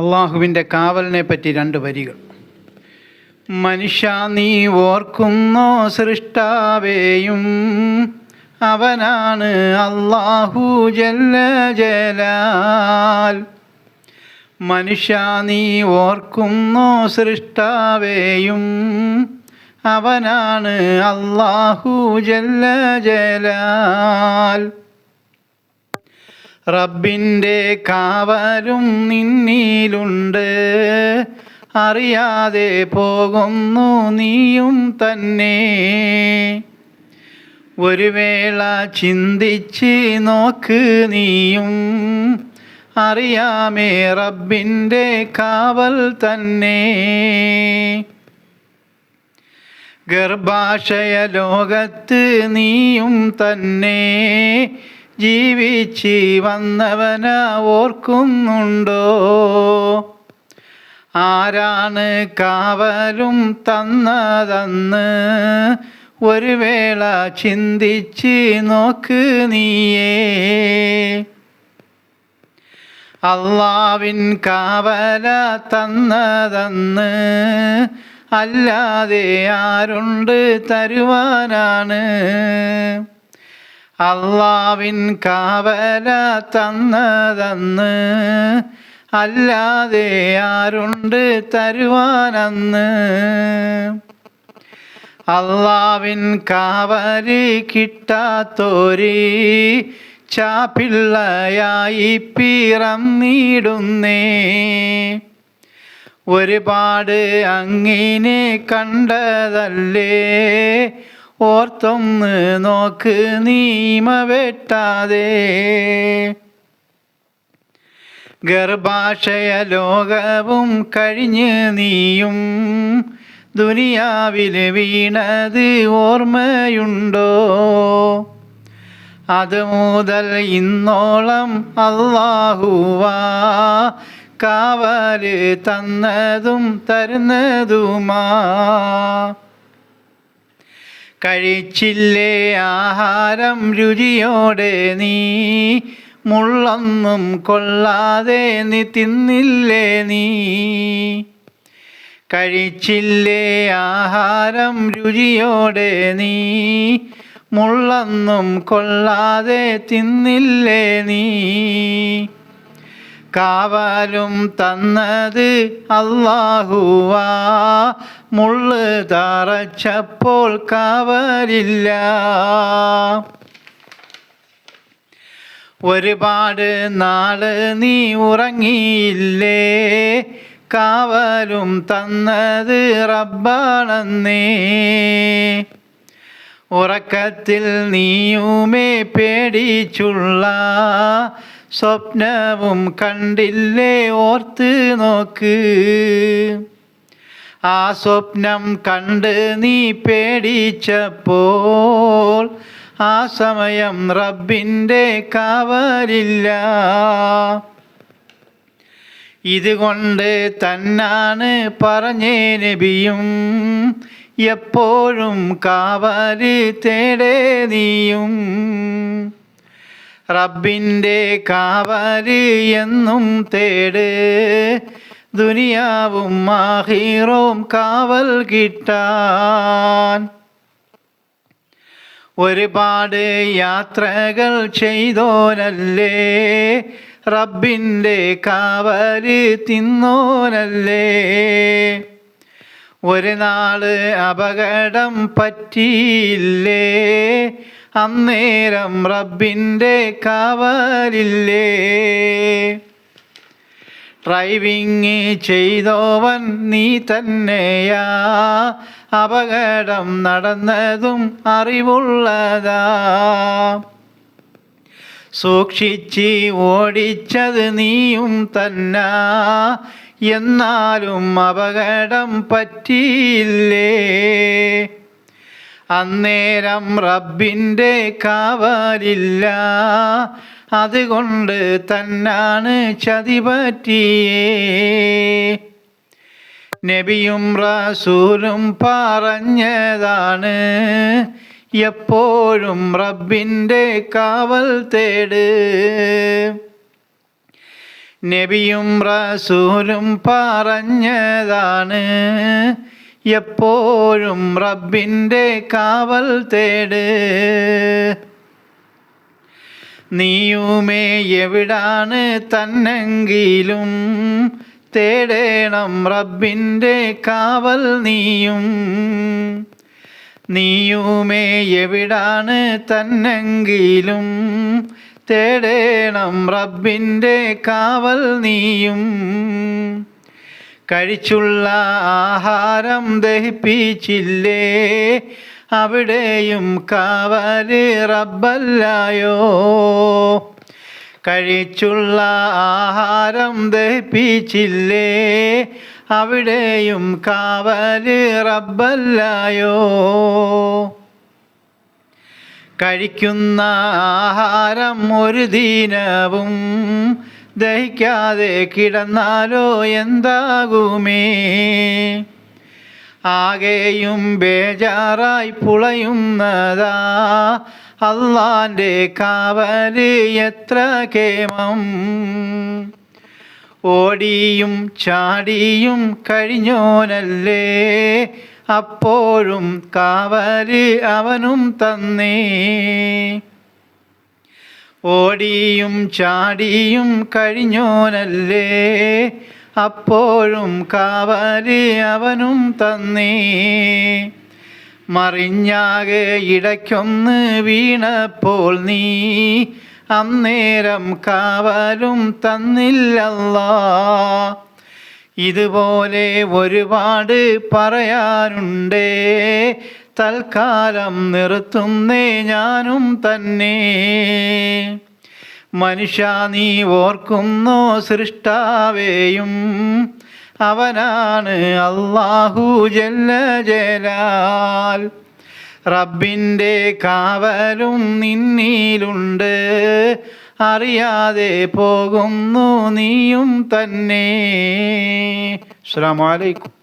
അള്ളാഹുവിന്റെ കാവലിനെ പറ്റി രണ്ട് വരികൾ. മനുഷ്യ നീ ഓർക്കുന്നോ സൃഷ്ടാവേയും അവനാണ് അള്ളാഹു ജല്ല ജലാൽ. മനുഷ്യ നീ ഓർക്കുന്നോ സൃഷ്ടാവേയും അവനാണ് അള്ളാഹു ജല്ല ജലാൽ. റബ്ബിന്റെ കാവലും നിന്നിലുണ്ട്. അറിയാതെ പോകുന്നു നീയും തന്നെ. ഒരു വേള ചിന്തിച്ച് നോക്ക് നീയും. അറിയാമേ റബ്ബിന്റെ കാവൽ തന്നെ. ഗർഭാശയ ലോകത്ത് നീയും തന്നെ. ജീവിച്ച് വന്നവന ഓർക്കുന്നുണ്ടോ? ആരാണ് കാവലും തന്നതെന്ന് ഒരു വേള ചിന്തിച്ച് നോക്ക് നീയേ. അള്ളാവിൻ കാവല തന്നതെന്ന് അല്ലാതെ ആരുണ്ട് തരുവാനാണ്. അള്ളാവിൻ കാവല തന്നതെന്ന് അല്ലാതെ ആരുണ്ട് തരുവാനന്ന്. അള്ളാവിൻ കാവലി കിട്ടാത്തോരി ചാപ്പിള്ളയായി പിറന്നിടുന്നേ ഒരുപാട് അങ്ങിനെ കണ്ടതല്ലേ ഓർത്തൊന്ന് നോക്ക് നീമ വെട്ടാതെ. ഗർഭാശയ ലോകവും കഴിഞ്ഞ് നീയും ദുനിയാവിൽ വീണത് ഓർമ്മയുണ്ടോ? അത് മുതൽ ഇന്നോളം അള്ളാഹുവാ കാവൽ തന്നതും തരുന്നതുമാ. കഴിച്ചില്ലേ ആഹാരം രുചിയോടെ നീ? മുള്ളൊന്നും കൊള്ളാതെ നീ തിന്നില്ലേ നീ? കഴിച്ചില്ലേ ആഹാരം രുചിയോടെ നീ? മുള്ളൊന്നും കൊള്ളാതെ തിന്നില്ലേ നീ? കാവലും തന്നത് അള്ളാഹുവാ മുള്ള് തറച്ചപ്പോൾ കാവലില്ല. ഒരുപാട് നാൾ നീ ഉറങ്ങിയില്ലേ? കാവലും തന്നത് റബ്ബാണെന്നേ. ഉറക്കത്തിൽ നീയുമേ പേടിച്ചുള്ള. സ്വപ്നവും കണ്ടില്ലേ ഓർത്ത് നോക്ക്. ആ സ്വപ്നം കണ്ട് നീ പേടിച്ചപ്പോൾ ആ സമയം റബ്ബിന്റെ കാവലില്ല. ഇതുകൊണ്ട് തന്നാണ് പറഞ്ഞേ നബിയും എപ്പോഴും കാവൽ തേടേ നീയും. റബ്ബിന്റെ കാവൽ എന്നും തേട്. ദുനിയാവും മാഹീറോം കാവൽ കിട്ടാൻ. ഒരുപാട് യാത്രകൾ ചെയ്തോനല്ലേ. റബ്ബിന്റെ കാവൽ തിന്നോനല്ലേ. ഒരു നാൾ അപകടം പറ്റിയില്ലേ. അന്നേരം റബ്ബിന്റെ കാവലില്ലേ? ഡ്രൈവിങ് ചെയ്തോവൻ നീ തന്നെയാ. അപകടം നടന്നതും അറിവുള്ളതാ. സൂക്ഷിച്ച് ഓടിച്ചത് നീയും തന്നാ. എന്നാലും അപകടം പറ്റിയില്ലേ? അന്നേരം റബ്ബിന്റെ കാവലില്ല. അതുകൊണ്ട് തന്നാണ് ചതി പറ്റിയേ. നബിയും റസൂലും പറഞ്ഞതാണ് എപ്പോഴും റബ്ബിന്റെ കാവൽ തേട്. നബിയും റസൂലും പറഞ്ഞതാണ് എപ്പോഴും റബ്ബിന്റെ കാവൽ തേട്. നീയുമേ എവിടാണ് തന്നെങ്കിലും തേടേണം റബ്ബിന്റെ കാവൽ നീയും. നീയുമേ എവിടാണ് തന്നെങ്കിലും തേടേണം റബ്ബിന്റെ കാവൽ നീയും. കഴിച്ചുള്ള ആഹാരം ദഹിപ്പിച്ചില്ലേ? അവിടെയും കാവൽ റബ്ബല്ലായോ? കഴിച്ചുള്ള ആഹാരം ദഹിപ്പിച്ചില്ലേ? അവിടെയും കാവൽ റബ്ബല്ലായോ? കഴിക്കുന്ന ആഹാരം ഒരു ദീനവും ദഹിക്കാതെ കിടന്നാലോ എന്താകുമേ? ആകെയും ബേജാറായി പുളയുന്നതാ അള്ളാന്റെ കാവൽ എത്ര കേമം. ഓടിയും ചാടിയും കഴിഞ്ഞോനല്ലേ അപ്പോഴും കാവൽ അവനും തന്നേ. ഓടിയും ചാടിയും കഴിഞ്ഞോനല്ലേ. അപ്പോഴും കാവലി അവനും തന്നീ. മറിഞ്ഞാകെ ഇടയ്ക്കൊന്ന് വീണപ്പോൾ നീ അന്നേരം കാവലും തന്നില്ലല്ലോ. ഇതുപോലെ ഒരുപാട് പറയാനുണ്ടേ. തൽക്കാലം നിർത്തുന്നേ ഞാനും തന്നെ. മനുഷ്യ നീ ഓർക്കുന്നു സൃഷ്ടാവേയും. അവനാണ് അള്ളാഹു ജല്ല ജലാൽ. റബ്ബിന്റെ കാവലും നിന്നിലുണ്ട്. അറിയാതെ പോകുന്നു നീയും തന്നെ. അസ്സലാമു അലൈക്കും.